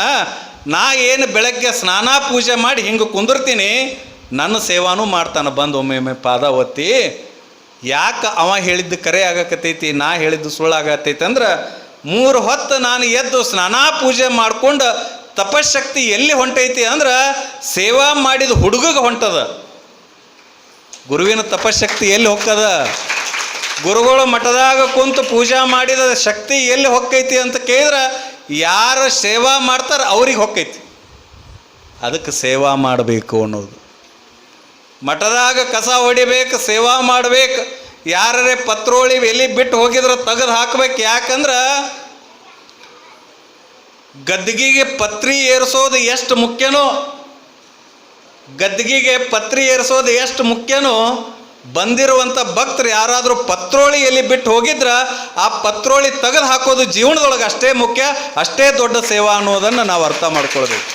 ನಾ ಏನು ಬೆಳಗ್ಗೆ ಸ್ನಾನ ಪೂಜೆ ಮಾಡಿ ಹಿಂಗೆ ಕುಂದಿರ್ತೀನಿ, ನನ್ನ ಸೇವಾನೂ ಮಾಡ್ತಾನೆ ಬಂದು ಒಮ್ಮೆ ಒಮ್ಮೆ ಪಾದ ಒತ್ತಿ. ಯಾಕೆ ಅವ ಹೇಳಿದ್ದು ಕರೆ ಆಗಕತ್ತೈತಿ, ನಾ ಹೇಳಿದ್ದು ಸುಳ್ಳಾಗತ್ತೈತಿ ಅಂದ್ರೆ, ಮೂರು ಹೊತ್ತು ನಾನು ಎದ್ದು ಸ್ನಾನ ಪೂಜೆ ಮಾಡ್ಕೊಂಡು ತಪಶಕ್ತಿ ಎಲ್ಲಿ ಹೊಂಟೈತಿ ಅಂದ್ರೆ, ಸೇವಾ ಮಾಡಿದ ಹುಡುಗಗೆ ಹೊಂಟದ. ಗುರುವಿನ ತಪಶಕ್ತಿ ಎಲ್ಲಿ ಹೊಕ್ಕದ? ಗುರುಗಳು ಮಠದಾಗ ಕುಂತು ಪೂಜಾ ಮಾಡಿದ ಶಕ್ತಿ ಎಲ್ಲಿ ಹೊಕ್ಕೈತಿ ಅಂತ ಕೇಳಿದ್ರೆ ಯಾರು ಸೇವಾ ಮಾಡ್ತಾರೆ ಅವ್ರಿಗೆ ಹೊಕ್ಕೈತಿ. ಅದಕ್ಕೆ ಸೇವಾ ಮಾಡಬೇಕು ಅನ್ನೋದು. ಮಠದಾಗ ಕಸ ಹೊಡಿಬೇಕು, ಸೇವಾ ಮಾಡಬೇಕು. ಯಾರೇ ಪತ್ರೋಳಿ ಎಲ್ಲಿ ಬಿಟ್ಟು ಹೋಗಿದ್ರೆ ತೆಗೆದು ಹಾಕ್ಬೇಕು. ಯಾಕಂದ್ರೆ ಗದ್ದಿಗೆಗೆ ಪತ್ರಿ ಏರಿಸೋದು ಎಷ್ಟು ಮುಖ್ಯನೋ ಗದ್ದಿಗೆಗೆ ಪತ್ರಿ ಏರಿಸೋದು ಎಷ್ಟು ಮುಖ್ಯನೋ ಬಂದಿರುವಂಥ ಭಕ್ತರು ಯಾರಾದರೂ ಪತ್ರೋಳಿ ಎಲ್ಲಿ ಬಿಟ್ಟು ಹೋಗಿದ್ರ, ಆ ಪತ್ರೋಳಿ ತೆಗೆದು ಹಾಕೋದು ಜೀವನದೊಳಗೆ ಅಷ್ಟೇ ಮುಖ್ಯ, ಅಷ್ಟೇ ದೊಡ್ಡ ಸೇವಾ ಅನ್ನೋದನ್ನು ನಾವು ಅರ್ಥ ಮಾಡ್ಕೊಳ್ಬೇಕು.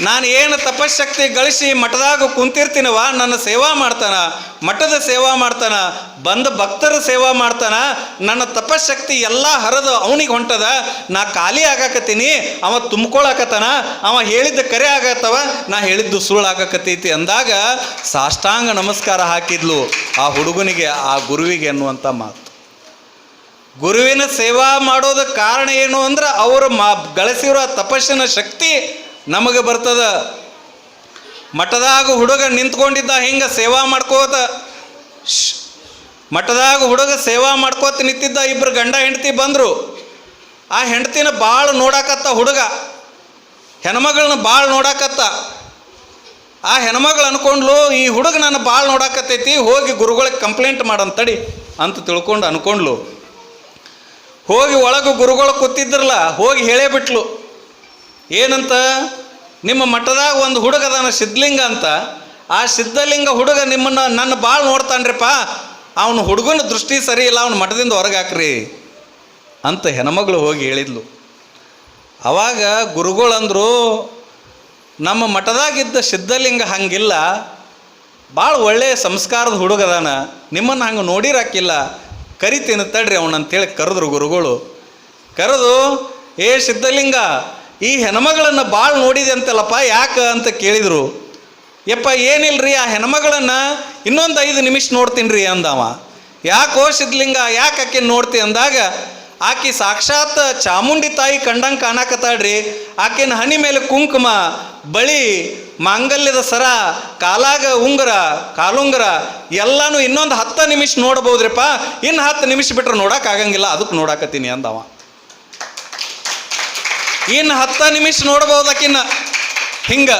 ನಾನು ಏನು ತಪಶಕ್ತಿ ಗಳಿಸಿ ಮಠದಾಗ ಕುಂತಿರ್ತೀನವ ನನ್ನ ಸೇವಾ ಮಾಡ್ತಾನ, ಮಠದ ಸೇವಾ ಮಾಡ್ತಾನ, ಬಂದ ಭಕ್ತರ ಸೇವಾ ಮಾಡ್ತಾನ, ನನ್ನ ತಪಶಕ್ತಿ ಎಲ್ಲ ಹರಿದು ಅವನಿಗೆ ಹೊಂಟದ, ನಾ ಖಾಲಿ ಆಗಾಕತ್ತೀನಿ, ಅವ ತುಂಬ್ಕೊಳಕತ್ತಾನ, ಅವ ಹೇಳಿದ್ದ ಕರೆ ಆಗತ್ತವ, ನಾ ಹೇಳಿದ್ದು ಸುಳ್ಳು ಆಗಾಕತ್ತೈತಿ ಅಂದಾಗ ಸಾಷ್ಟಾಂಗ ನಮಸ್ಕಾರ ಹಾಕಿದ್ಲು ಆ ಹುಡುಗನಿಗೆ, ಆ ಗುರುವಿಗೆ ಅನ್ನುವಂಥ ಮಾತು. ಗುರುವಿನ ಸೇವಾ ಮಾಡೋದಕ್ಕೆ ಕಾರಣ ಏನು ಅಂದ್ರೆ ಅವರು ಮಾ, ಗಳಿಸಿರೋ ತಪಸ್ಸಿನ ಶಕ್ತಿ ನಮಗೆ ಬರ್ತದ. ಮಠದಾಗ ಹುಡುಗ ನಿಂತ್ಕೊಂಡಿದ್ದ ಹಿಂಗೆ ಸೇವಾ ಮಾಡ್ಕೋತ. ಮಠದಾಗ ಹುಡುಗ ಸೇವಾ ಮಾಡ್ಕೋತ ನಿಂತಿದ್ದ ಇಬ್ಬರು ಗಂಡ ಹೆಂಡತಿ ಬಂದರು. ಆ ಹೆಂಡತಿನ ಭಾಳ ನೋಡಾಕತ್ತ ಹುಡುಗ. ಹೆಣ್ಮಗಳನ್ನ ಭಾಳ ನೋಡಾಕತ್ತ. ಆ ಹೆಣ್ಮಗಳು ಅನ್ಕೊಂಡ್ಲು, ಈ ಹುಡುಗ ನನ್ನ ಭಾಳ ನೋಡಾಕತ್ತೈತಿ, ಹೋಗಿ ಗುರುಗಳಿಗೆ ಕಂಪ್ಲೇಂಟ್ ಮಾಡಂತಡಿ ಅಂತ ತಿಳ್ಕೊಂಡು ಅನ್ಕೊಂಡ್ಲು. ಹೋಗಿ ಒಳಗೆ ಗುರುಗಳು ಕೂತಿದ್ರಲ್ಲ, ಹೋಗಿ ಹೇಳೇ ಬಿಟ್ಲು. ಏನಂತ? ನಿಮ್ಮ ಮಠದಾಗ ಒಂದು ಹುಡುಗ ಅದಾನ ಸಿದ್ಧಲಿಂಗ ಅಂತ. ಆ ಸಿದ್ಧಲಿಂಗ ಹುಡುಗ ನಿಮ್ಮನ್ನು ನನ್ನ ಭಾಳ ನೋಡ್ತಾನ್ರಿಪ್ಪ. ಅವನ ಹುಡುಗನ ದೃಷ್ಟಿ ಸರಿ ಇಲ್ಲ, ಅವ್ನ ಮಠದಿಂದ ಹೊರಗೆ ಹಾಕ್ರಿ ಅಂತ ಹೆಣ್ಮಗಳು ಹೋಗಿ ಹೇಳಿದ್ಲು. ಅವಾಗ ಗುರುಗಳಂದರು ನಮ್ಮ ಮಠದಾಗಿದ್ದ ಸಿದ್ಧಲಿಂಗ ಹಂಗಿಲ್ಲ. ಭಾಳ ಒಳ್ಳೆಯ ಸಂಸ್ಕಾರದ ಹುಡುಗದಾನ ನಿಮ್ಮನ್ನು ಹಂಗೆ ನೋಡಿರಾಕಿಲ್ಲ. ಕರಿತೀನಿ ತಡ್ರಿ ಅವನಂತೇಳಿ ಕರೆದ್ರು ಗುರುಗಳು. ಕರೆದು, ಏ ಸಿದ್ಧಲಿಂಗ ಈ ಹೆಣ್ಮಗಳನ್ನು ಭಾಳ ನೋಡಿದೆ ಅಂತಲ್ಲಪ್ಪ, ಯಾಕೆ ಅಂತ ಕೇಳಿದರು. ಯಪ್ಪ, ಏನಿಲ್ರಿ, ಆ ಹೆಣ್ಮಗಳನ್ನು ಇನ್ನೊಂದು ಐದು ನಿಮಿಷ ನೋಡ್ತೀನಿ ರೀ ಅಂದವ. ಯಾಕೋ ಸಿದ್ಲಿಂಗ ಯಾಕೆ ಆಕೆ ನೋಡ್ತಿ ಅಂದಾಗ, ಆಕಿ ಸಾಕ್ಷಾತ್ ಚಾಮುಂಡಿ ತಾಯಿ ಕಂಡಂಗೆ ಕಾಣಕತ್ತಾಳ್ರಿ. ಆಕಿನ ಹನಿ ಮೇಲೆ ಕುಂಕುಮ, ಬಳಿ, ಮಾಂಗಲ್ಯದ ಸರ, ಕಾಲಾಗ ಉಂಗುರ, ಕಾಲುಂಗುರ, ಎಲ್ಲಾನು ಇನ್ನೊಂದು ಹತ್ತು ನಿಮಿಷ ನೋಡ್ಬೋದ್ರಿಪ್ಪ. ಇನ್ನು ಹತ್ತು ನಿಮಿಷ ಬಿಟ್ರೆ ನೋಡೋಕ್ಕಾಗಂಗಿಲ್ಲ ಅದಕ್ಕೆ ನೋಡಾಕತ್ತೀನಿ ಅಂದವ. ಇನ್ನು ಹತ್ತು ನಿಮಿಷ ನೋಡ್ಬೋದು ಆಕಿನ್ನ ಹಿಂಗ,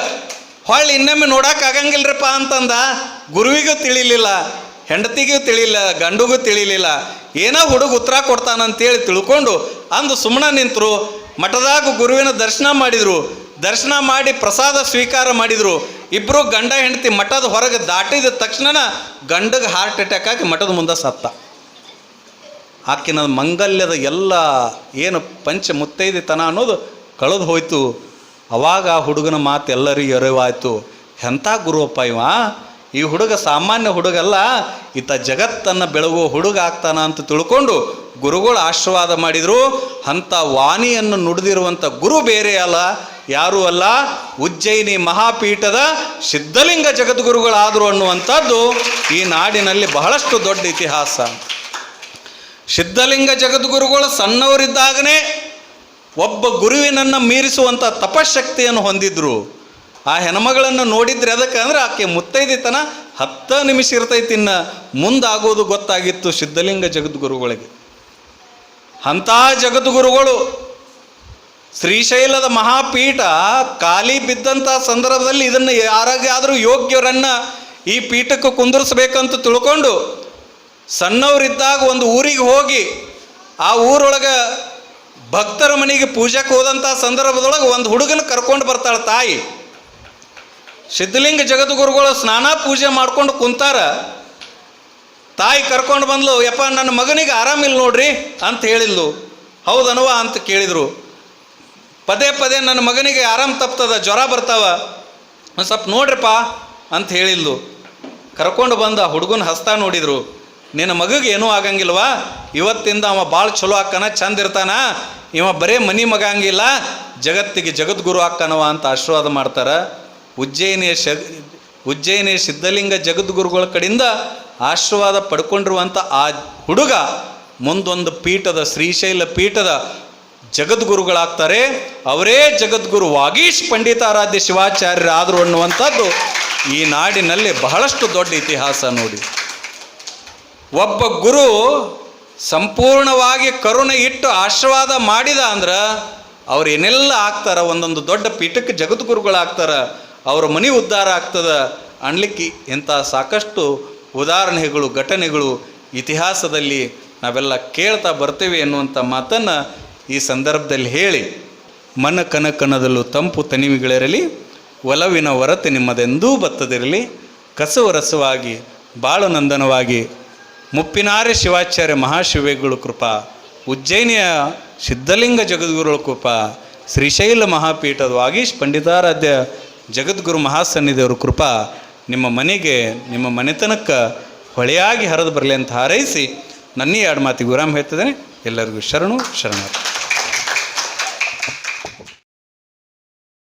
ಹೊಳ್ಳಿ ಇನ್ನೊಮ್ಮೆ ನೋಡಕ್ ಆಗಂಗಿಲ್ರಪ್ಪ ಅಂತಂದ ಗುರುವಿಗೂ ತಿಳಿಲಿಲ್ಲ, ಹೆಂಡತಿಗೂ ತಿಳಿಲಿಲ್ಲ, ಗಂಡುಗೂ ತಿಳಿಲಿಲ್ಲ. ಏನೋ ಹುಡುಗ ಉತ್ತರ ಕೊಡ್ತಾನಂತೇಳಿ ತಿಳ್ಕೊಂಡು ಅಂದು ಸುಮ್ಮನೆ ನಿಂತರು, ಮಠದಾಗ ಗುರುವಿನ ದರ್ಶನ ಮಾಡಿದರು. ದರ್ಶನ ಮಾಡಿ ಪ್ರಸಾದ ಸ್ವೀಕಾರ ಮಾಡಿದರು. ಇಬ್ಬರು ಗಂಡ ಹೆಂಡತಿ ಮಠದ ಹೊರಗೆ ದಾಟಿದ ತಕ್ಷಣ ಗಂಡಗೆ ಹಾರ್ಟ್ ಅಟ್ಯಾಕ್ ಆಗಿ ಮಠದ ಮುಂದೆ ಸತ್ತ. ಆಕಿನ ಮಂಗಲ್ಯದ ಎಲ್ಲ ಏನು ಪಂಚ ಮುತ್ತೈದಿತನ ಅನ್ನೋದು ಕಳೆದು ಹೋಯ್ತು. ಅವಾಗ ಆ ಹುಡುಗನ ಮಾತು ಎಲ್ಲರಿಗೂ ಎರವಾಯಿತು. ಎಂಥ ಗುರುವಪ್ಪ ಇವ? ಈ ಹುಡುಗ ಸಾಮಾನ್ಯ ಹುಡುಗಲ್ಲ. ಈತ ಜಗತ್ತನ್ನು ಬೆಳಗುವ ಹುಡುಗ ಆಗ್ತಾನ ಅಂತ ತಿಳ್ಕೊಂಡು ಗುರುಗಳು ಆಶೀರ್ವಾದ ಮಾಡಿದರು. ಅಂಥ ವಾಣಿಯನ್ನು ನುಡಿದಿರುವಂಥ ಗುರು ಬೇರೆ ಅಲ್ಲ. ಯಾರೂ ಅಲ್ಲ. ಉಜ್ಜಯಿನಿ ಮಹಾಪೀಠದ ಸಿದ್ಧಲಿಂಗ ಜಗದ್ಗುರುಗಳಾದರು ಅನ್ನುವಂಥದ್ದು ಈ ನಾಡಿನಲ್ಲಿ ಬಹಳಷ್ಟು ದೊಡ್ಡ ಇತಿಹಾಸ. ಸಿದ್ಧಲಿಂಗ ಜಗದ್ಗುರುಗಳು ಸಣ್ಣವರಿದ್ದಾಗನೇ ಒಬ್ಬ ಗುರುವಿನನ್ನು ಮೀರಿಸುವಂಥ ತಪಶಕ್ತಿಯನ್ನು ಹೊಂದಿದ್ರು. ಆ ಹೆಣ್ಮಗಳನ್ನು ನೋಡಿದ್ರೆ ಅದಕ್ಕೆ ಅಂದ್ರೆ ಆಕೆ ಮುತ್ತೈದಿತನ ಹತ್ತು ನಿಮಿಷ ಇರ್ತೈತಿ ಇನ್ನು ಮುಂದಾಗೋದು ಗೊತ್ತಾಗಿತ್ತು ಸಿದ್ಧಲಿಂಗ ಜಗದ್ಗುರುಗಳಿಗೆ. ಅಂಥ ಜಗದ್ಗುರುಗಳು ಶ್ರೀಶೈಲದ ಮಹಾಪೀಠ ಖಾಲಿ ಬಿದ್ದಂಥ ಸಂದರ್ಭದಲ್ಲಿ ಇದನ್ನು ಯಾರಾಗಾದರೂ ಯೋಗ್ಯರನ್ನು ಈ ಪೀಠಕ್ಕೆ ಕುಂದಿರಿಸ್ಬೇಕಂತ ತಿಳ್ಕೊಂಡು ಸಣ್ಣವರಿದ್ದಾಗ ಒಂದು ಊರಿಗೆ ಹೋಗಿ ಆ ಊರೊಳಗೆ ಭಕ್ತರ ಮನೆಗೆ ಪೂಜೆಗೆ ಹೋದಂಥ ಸಂದರ್ಭದೊಳಗೆ ಒಂದು ಹುಡುಗನ ಕರ್ಕೊಂಡು ಬರ್ತಾಳೆ ತಾಯಿ. ಸಿದ್ಧಲಿಂಗ ಜಗದ್ಗುರುಗಳು ಸ್ನಾನ ಪೂಜೆ ಮಾಡ್ಕೊಂಡು ಕುಂತಾರ. ತಾಯಿ ಕರ್ಕೊಂಡು ಬಂದ್ಲು, ಯಪ್ಪ, ನನ್ನ ಮಗನಿಗೆ ಆರಾಮಿಲ್ಲ ನೋಡ್ರಿ ಅಂತ ಹೇಳಿದ್ಲು. ಹೌದನವ ಅಂತ ಕೇಳಿದರು. ಪದೇ ಪದೇ ನನ್ನ ಮಗನಿಗೆ ಆರಾಮ್ ತಪ್ತದ, ಜ್ವರ ಬರ್ತಾವ, ಒಂದು ಸ್ವಲ್ಪ ನೋಡ್ರಿಪ್ಪ ಅಂತ ಹೇಳಿದ್ಲು. ಕರ್ಕೊಂಡು ಬಂದ ಹುಡುಗನ ಹಸ್ತ ನೋಡಿದ್ರು. ನಿನ್ನ ಮಗಗೆ ಏನೂ ಆಗಂಗಿಲ್ವಾ? ಇವತ್ತಿಂದ ಅವ ಭಾಳ ಚಲೋ ಆಕ್ಕನ ಚಂದ ಇರ್ತಾನ. ಇವ ಬರೇ ಮನಿ ಮಗ ಹಂಗಿಲ್ಲ. ಜಗತ್ತಿಗೆ ಜಗದ್ಗುರು ಆಕ್ಕನವ ಅಂತ ಆಶೀರ್ವಾದ ಮಾಡ್ತಾರೆ. ಉಜ್ಜಯಿನಿಯ ಶ ಉಜ್ಜಯಿನಿಯ ಸಿದ್ಧಲಿಂಗ ಜಗದ್ಗುರುಗಳ ಕಡೆಯಿಂದ ಆಶೀರ್ವಾದ ಪಡ್ಕೊಂಡಿರುವಂಥ ಆ ಹುಡುಗ ಮುಂದೊಂದು ಪೀಠದ, ಶ್ರೀಶೈಲ ಪೀಠದ ಜಗದ್ಗುರುಗಳಾಗ್ತಾರೆ. ಅವರೇ ಜಗದ್ಗುರು ವಾಗೀಶ್ ಪಂಡಿತಾರಾಧ್ಯ ಶಿವಾಚಾರ್ಯರಾದರು ಅನ್ನುವಂಥದ್ದು ಈ ನಾಡಿನಲ್ಲಿ ಬಹಳಷ್ಟು ದೊಡ್ಡ ಇತಿಹಾಸ ನೋಡಿ. ಒಬ್ಬ ಗುರು ಸಂಪೂರ್ಣವಾಗಿ ಕರುಣೆ ಇಟ್ಟು ಆಶೀರ್ವಾದ ಮಾಡಿದ ಅಂದ್ರೆ ಅವ್ರು ಏನೆಲ್ಲ ಆಗ್ತಾರ? ಒಂದೊಂದು ದೊಡ್ಡ ಪೀಠಕ್ಕೆ ಜಗದ್ಗುರುಗಳಾಗ್ತಾರ ಅವ್ರ ಮನೆ ಉದ್ಧಾರ ಆಗ್ತದ. ಅನ್ಲಿಕ್ಕೆ ಇಂಥ ಸಾಕಷ್ಟು ಉದಾಹರಣೆಗಳು, ಘಟನೆಗಳು ಇತಿಹಾಸದಲ್ಲಿ ನಾವೆಲ್ಲ ಕೇಳ್ತಾ ಬರ್ತೇವೆ ಎನ್ನುವಂಥ ಮಾತನ್ನು ಈ ಸಂದರ್ಭದಲ್ಲಿ ಹೇಳಿ, ಮನ ಕನಕನದಲ್ಲೂ ತಂಪು ತನಿವಿಗಳಿರಲಿ, ಒಲವಿನ ಹೊರತೆ ನಿಮ್ಮದೆಂದೂ ಬತ್ತದಿರಲಿ ಕಸವರಸವಾಗಿ ಬಾಳು ನಂದನವಾಗಿ ಮುಪ್ಪಿನಾರೆ ಶಿವಾಚಾರ್ಯ ಮಹಾಶಿವೇಗಳು ಕೃಪಾ, ಉಜ್ಜಯಿನಿಯ ಸಿದ್ಧಲಿಂಗ ಜಗದ್ಗುರುಗಳ ಕೃಪಾ, ಶ್ರೀಶೈಲ ಮಹಾಪೀಠದ ವಾಗೀಶ್ ಪಂಡಿತಾರಾಧ್ಯ ಜಗದ್ಗುರು ಮಹಾಸನ್ನಿಧಿಯವ್ರ ಕೃಪಾ ನಿಮ್ಮ ಮನೆಗೆ, ನಿಮ್ಮ ಮನೆತನಕ್ಕೆ ಹೊಳೆಯಾಗಿ ಹರಿದು ಬರಲಿ ಅಂತ ಹಾರೈಸಿ ನನ್ನೀ ಎರಡು ಮಾತಿಗೆ ವಿರಾಮ ಹೇಳ್ತಿದ್ದೇನೆ. ಎಲ್ಲರಿಗೂ ಶರಣು ಶರಣರು